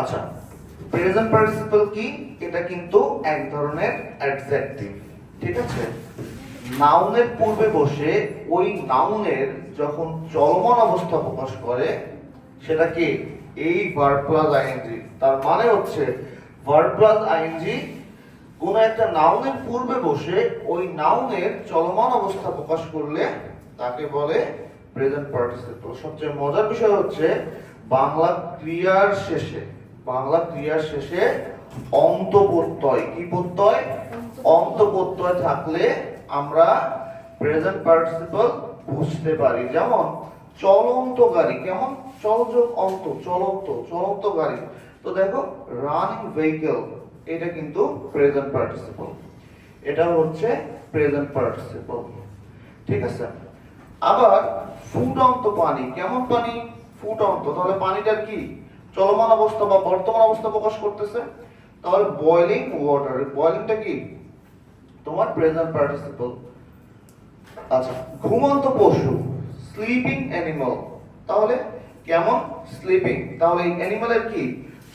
আচ্ছা present participle কি? এটা কিন্তু এক ধরনের অ্যাডজেক্টিভ ঠিক আছে? নাউনের পূর্বে বসে ওই নাউনের যখন চলমান অবস্থা প্রকাশ করে, সেটা কি? এই ভার্ব প্লাস আইএনজি তার মানে হচ্ছে ভার্ব প্লাস আইএনজি কোন একটা নাউনের পূর্বে বসে ওই নাউনের চলমান অবস্থা প্রকাশ করলে তাকে বলে প্রেজেন্ট পার্টিসিপল সবচেয়ে মজার বিষয় হচ্ছে বাংলা ক্রিয়ার শেষে বাংলা ক্রিয়ার শেষে অন্ত প্রত্যয় কি প্রত্যয়? অন্ত প্রত্যয় থাকলে আমরা প্রেজেন্ট পার্টিসিপল বুঝতে পারি। যেমন চলন্ত গাড়ি কেমন? চলযোগ অন্ত, চলন্ত চলন্ত গাড়ি তো দেখো রানিং ভেহিকেল এটা কিন্তু প্রেজেন্ট পার্টিসিপল এটা হচ্ছে প্রেজেন্ট পার্টিসিপল ঠিক আছে? আবার ফুটন্ত পানি। কেমন পানি? ফুটন্ত। তাহলে পানিটার কি? চলমান অবস্থা বা বর্তমান অবস্থা প্রকাশ করতেছে, তাহলে বয়লিং ওয়াটার বয়লিংটা কি? তোমার প্রেজেন্ট পার্টিসিপল আচ্ছা ঘুমন্ত পশু স্লিপিং অ্যানিমাল তাহলে কেমন? স্লিপিং তাহলে এই অ্যানিমালের কি?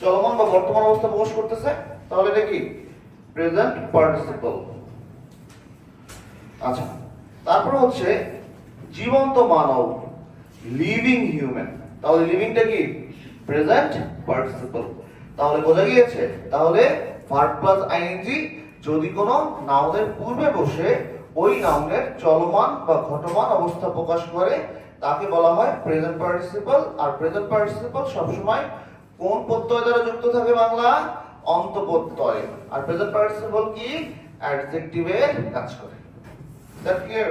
চলমান বা বর্তমান অবস্থা প্রকাশ করতেছে, তাহলে এটা কি? প্রেজেন্ট পার্টিসিপল আচ্ছা তারপর হচ্ছে জীবন্ত মানব লিভিং হিউম্যান তাহলে লিভিংটা কি? প্রেজেন্ট পার্টিসিপল তাহলে বোঝা গিয়েছে, তাহলে ভার্ব প্লাস আইএনজি যদি কোনো নাউনের পূর্বে বসে ওই নাউনের চলমান বা ঘটমান অবস্থা প্রকাশ করে, তাকে বলা হয় প্রেজেন্ট পার্টিসিপল আর প্রেজেন্ট পার্টিসিপল সবসময় কোন প্রত্যয় দ্বারা যুক্ত থাকে বাংলা? অন্ত প্রত্যয় আর প্রেজেন্ট পার্টিসিপল কি? অ্যাডজেক্টিভের কাজ করে। That clear